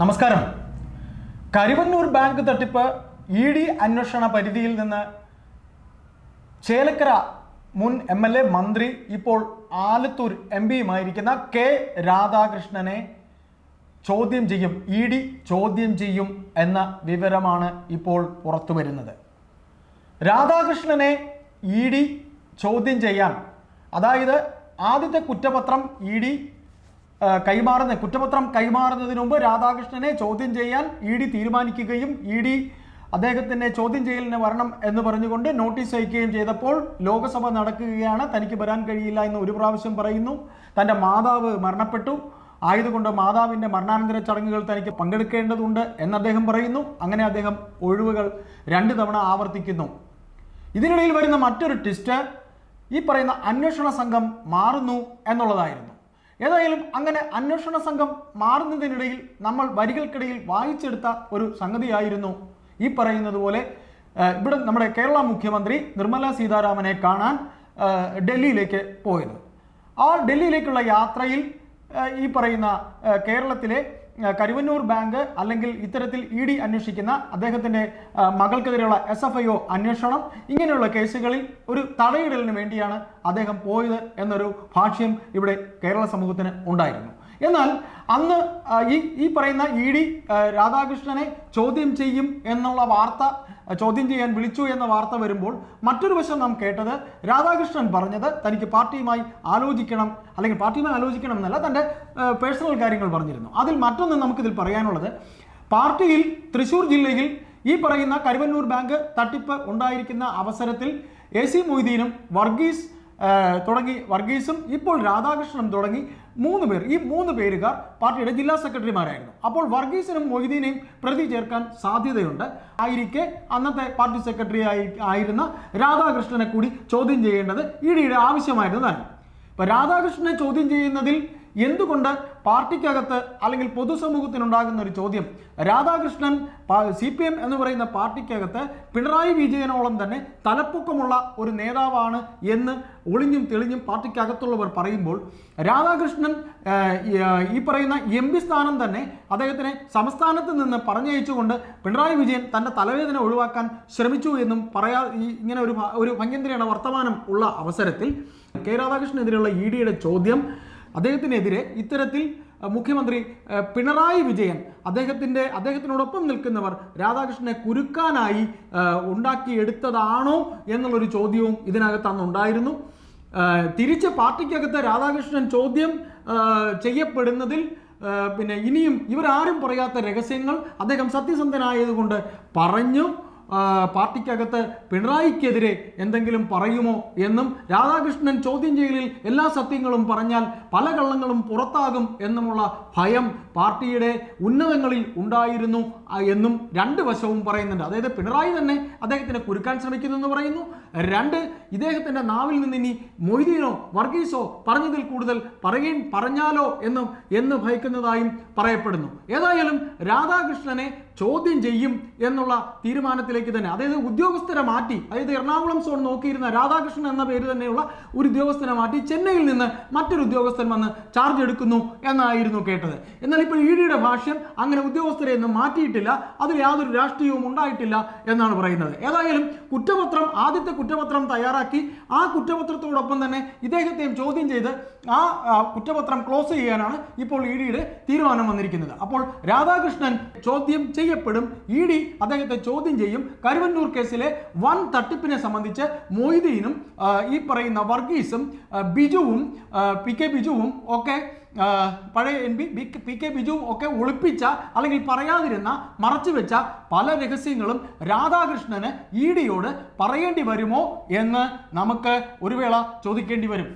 നമസ്കാരം. കരുവന്നൂർ ബാങ്ക് തട്ടിപ്പ് E D അന്വേഷണ പരിധിയിൽ നിന്ന് ചേലക്കര മുൻ എം എൽ എ മന്ത്രി ഇപ്പോൾ ആലത്തൂർ എം പിയുമായിരിക്കുന്ന കെ രാധാകൃഷ്ണനെ ചോദ്യം ചെയ്യും ഇ ഡി ചോദ്യം ചെയ്യും എന്ന വിവരമാണ് ഇപ്പോൾ പുറത്തു വരുന്നത്. രാധാകൃഷ്ണനെ ഇ ഡി ചോദ്യം ചെയ്യാൻ അതായത് ആദ്യത്തെ കുറ്റപത്രം ഇ ഡി കൈമാറുന്ന കുറ്റപത്രം കൈമാറുന്നതിന് മുമ്പ് രാധാകൃഷ്ണനെ ചോദ്യം ചെയ്യാൻ ഇ ഡി തീരുമാനിക്കുകയും ഇ ഡി അദ്ദേഹത്തിനെ ചോദ്യം ചെയ്യലിന് വരണം എന്ന് പറഞ്ഞുകൊണ്ട് നോട്ടീസ് അയക്കുകയും ചെയ്തപ്പോൾ ലോകസഭ നടക്കുകയാണ് തനിക്ക് വരാൻ കഴിയില്ല എന്ന് ഒരു പ്രാവശ്യം പറയുന്നു. തന്റെ മാതാവ് മരണപ്പെട്ടു. ആയതുകൊണ്ട് മാതാവിന്റെ മരണാനന്തര ചടങ്ങുകൾ തനിക്ക് പങ്കെടുക്കേണ്ടതുണ്ട് എന്ന് അദ്ദേഹം പറയുന്നു. അങ്ങനെ അദ്ദേഹം ഒഴിവുകൾ രണ്ട് തവണ ആവർത്തിക്കുന്നു. ഇതിനിടയിൽ വരുന്ന മറ്റൊരു ട്വിസ്റ്റ് ഈ പറയുന്ന അന്വേഷണ സംഘം മാറുന്നു എന്നുള്ളതായിരുന്നു. ഏതായാലും അങ്ങനെ അന്വേഷണ സംഘം മാറുന്നതിനിടയിൽ നമ്മൾ വരികൾക്കിടയിൽ വായിച്ചെടുത്ത ഒരു സംഗതിയായിരുന്നു ഈ പറയുന്നത് പോലെ ഇവിടെ നമ്മുടെ കേരള മുഖ്യമന്ത്രി നിർമ്മല സീതാരാമനെ കാണാൻ ഡൽഹിയിലേക്ക് പോയത്. ആ ഡൽഹിയിലേക്കുള്ള യാത്രയിൽ ഈ പറയുന്ന കേരളത്തിലെ കരുവന്നൂർ ബാങ്ക് അല്ലെങ്കിൽ ഇത്തരത്തിൽ ഇ ഡി അന്വേഷിക്കുന്ന അദ്ദേഹത്തിന്റെ മകൾക്കെതിരെയുള്ള എസ് എഫ് ഐ ഒ അന്വേഷണം ഇങ്ങനെയുള്ള കേസുകളിൽ ഒരു തടയിടലിന് വേണ്ടിയാണ് അദ്ദേഹം പോയത് എന്നൊരു ഭാഷ്യം ഇവിടെ കേരള സമൂഹത്തിന് ഉണ്ടായിരുന്നു. എന്നാൽ അന്ന് ഈ ഈ പറയുന്ന ഇ ഡി രാധാകൃഷ്ണനെ ചോദ്യം ചെയ്യും എന്നുള്ള വാർത്ത ചോദ്യം ചെയ്യാൻ വിളിച്ചു എന്ന വാർത്ത വരുമ്പോൾ മറ്റൊരു വശം നാം കേട്ടത് രാധാകൃഷ്ണൻ പറഞ്ഞത് തനിക്ക് പാർട്ടിയുമായി ആലോചിക്കണം അല്ലെങ്കിൽ പാർട്ടിയുമായി ആലോചിക്കണം എന്നല്ല തന്റെ പേഴ്സണൽ കാര്യങ്ങൾ പറഞ്ഞിരുന്നു. അതിൽ മറ്റൊന്ന് നമുക്കിതിൽ പറയാനുള്ളത് പാർട്ടിയിൽ തൃശ്ശൂർ ജില്ലയിൽ ഈ പറയുന്ന കരുവന്നൂർ ബാങ്ക് തട്ടിപ്പ് ഉണ്ടായിരിക്കുന്ന അവസരത്തിൽ എ സി മൊയ്തീനും വർഗീസ് തുടങ്ങി വർഗീസും ഇപ്പോൾ രാധാകൃഷ്ണനും തുടങ്ങി മൂന്ന് പേർ. ഈ മൂന്ന് പേരുകാർ പാർട്ടിയുടെ ജില്ലാ സെക്രട്ടറിമാരായിരുന്നു. അപ്പോൾ വർഗീസിനും മൊയ്തീനെയും പ്രതി ചേർക്കാൻ സാധ്യതയുണ്ട്. ആയിരിക്കെ അന്നത്തെ പാർട്ടി സെക്രട്ടറി ആയി ആയിരുന്ന രാധാകൃഷ്ണനെ കൂടി ചോദ്യം ചെയ്യേണ്ടത് ഇ ഡിയുടെ ആവശ്യമായിരുന്നു തന്നെ ഇപ്പൊ രാധാകൃഷ്ണനെ ചോദ്യം ചെയ്യുന്നതിൽ എന്തുകൊണ്ട് പാർട്ടിക്കകത്ത് അല്ലെങ്കിൽ പൊതുസമൂഹത്തിനുണ്ടാകുന്ന ഒരു ചോദ്യം? രാധാകൃഷ്ണൻ സി പി എം എന്ന് പറയുന്ന പാർട്ടിക്കകത്ത് പിണറായി വിജയനോളം തന്നെ തലപ്പൊക്കമുള്ള ഒരു നേതാവാണ് എന്ന് ഒളിഞ്ഞും തെളിഞ്ഞും പാർട്ടിക്കകത്തുള്ളവർ പറയുമ്പോൾ രാധാകൃഷ്ണൻ ഈ, പറയുന്ന എം പി സ്ഥാനം തന്നെ അദ്ദേഹത്തിനെ സംസ്ഥാനത്ത് നിന്ന് പറഞ്ഞയച്ചുകൊണ്ട് പിണറായി വിജയൻ തന്റെ തലവേദന ഒഴിവാക്കാൻ ശ്രമിച്ചു എന്നും പറയാ ഇങ്ങനെ ഒരു ഒരു ഭംഗ്യന്തിരിയുടെ വർത്തമാനം ഉള്ള അവസരത്തിൽ കെ രാധാകൃഷ്ണനെതിരെയുള്ള ഇ ഡിയുടെ ചോദ്യം അദ്ദേഹത്തിനെതിരെ ഇത്തരത്തിൽ മുഖ്യമന്ത്രി പിണറായി വിജയൻ അദ്ദേഹത്തിന്റെ അദ്ദേഹത്തിനോടൊപ്പം നിൽക്കുന്നവർ രാധാകൃഷ്ണനെ കുരുക്കാനായി ഉണ്ടാക്കിയെടുത്തതാണോ എന്നുള്ളൊരു ചോദ്യവും ഇതിനകത്ത് അന്നുണ്ടായിരുന്നു. തിരിച്ച് പാർട്ടിക്കകത്ത് രാധാകൃഷ്ണൻ ചോദ്യം ചെയ്യപ്പെടുന്നതിൽ പിന്നെ ഇനിയും ഇവരാരും പറയാത്ത രഹസ്യങ്ങൾ അദ്ദേഹം സത്യസന്ധനായതുകൊണ്ട് പറഞ്ഞു. പാർട്ടിക്കകത്ത് പിണറായിക്കെതിരെ എന്തെങ്കിലും പറയുമോ എന്നും രാധാകൃഷ്ണൻ ചോദ്യം ചെയ്യലിൽ എല്ലാ സത്യങ്ങളും പറഞ്ഞാൽ പല കള്ളങ്ങളും പുറത്താകും എന്നുമുള്ള ഭയം പാർട്ടിയുടെ ഉന്നതങ്ങളിൽ ഉണ്ടായിരുന്നു എന്നും രണ്ട് വശവും പറയുന്നുണ്ട്. അതായത് പിണറായി തന്നെ അദ്ദേഹത്തിനെ കുരുക്കാൻ ശ്രമിക്കുന്നു എന്ന് പറയുന്നു. രണ്ട് ഇദ്ദേഹത്തിന്റെ നാവിൽ നിന്ന് ഇനി മൊയ്തീനോ വർഗീസോ പറഞ്ഞതിൽ കൂടുതൽ പറയേൻ പറഞ്ഞാലോ എന്നും എന്ന് ഭയക്കുന്നതായും പറയപ്പെടുന്നു. ഏതായാലും രാധാകൃഷ്ണനെ ചോദ്യം ചെയ്യും എന്നുള്ള തീരുമാനത്തിലേക്ക് തന്നെ. അതായത് ഉദ്യോഗസ്ഥരെ മാറ്റി അതായത് എറണാകുളം സോൺ നോക്കിയിരുന്ന രാധാകൃഷ്ണൻ എന്ന പേര് തന്നെയുള്ള ഒരു ഉദ്യോഗസ്ഥനെ മാറ്റി ചെന്നൈയിൽ നിന്ന് മറ്റൊരു ഉദ്യോഗസ്ഥൻ വന്ന് ചാർജ് എടുക്കുന്നു എന്നായിരുന്നു കേട്ടത്. എന്നാൽ ഇപ്പോൾ ഇ ഡിയുടെ ഭാഷ്യം അങ്ങനെ ഉദ്യോഗസ്ഥരെ ഒന്നും മാറ്റിയിട്ടില്ല അതിൽ യാതൊരു രാഷ്ട്രീയവും ഉണ്ടായിട്ടില്ല എന്നാണ് പറയുന്നത്. ഏതായാലും കുറ്റപത്രം ആദ്യത്തെ കുറ്റപത്രം തയ്യാറാക്കി. ആ കുറ്റപത്രത്തോടൊപ്പം തന്നെ ഇദ്ദേഹത്തെയും ചോദ്യം ചെയ്ത് ആ കുറ്റപത്രം ക്ലോസ് ചെയ്യാനാണ് ഇപ്പോൾ ഇ ഡിയുടെ തീരുമാനം വന്നിരിക്കുന്നത്. അപ്പോൾ രാധാകൃഷ്ണൻ ചോദ്യം ചെയ്യപ്പെടും ഇ ഡി അദ്ദേഹത്തെ ചോദ്യം ചെയ്യും. കരുവന്നൂർ കേസിലെ വൻ തട്ടിപ്പിനെ സംബന്ധിച്ച് മൊയ്തീനും ഈ പറയുന്ന വർഗീസും ബിജുവും പി കെ ബിജുവും ഒക്കെ പഴയ എം പി പി കെ ബിജുവും ഒക്കെ ഒളിപ്പിച്ച അല്ലെങ്കിൽ പറയാതിരുന്ന മറച്ചു വെച്ച പല രഹസ്യങ്ങളും രാധാകൃഷ്ണന് ഇ ഡിയോട് പറയേണ്ടി വരുമോ എന്ന് നമുക്ക് ഒരു വേള ചോദിക്കേണ്ടി വരും.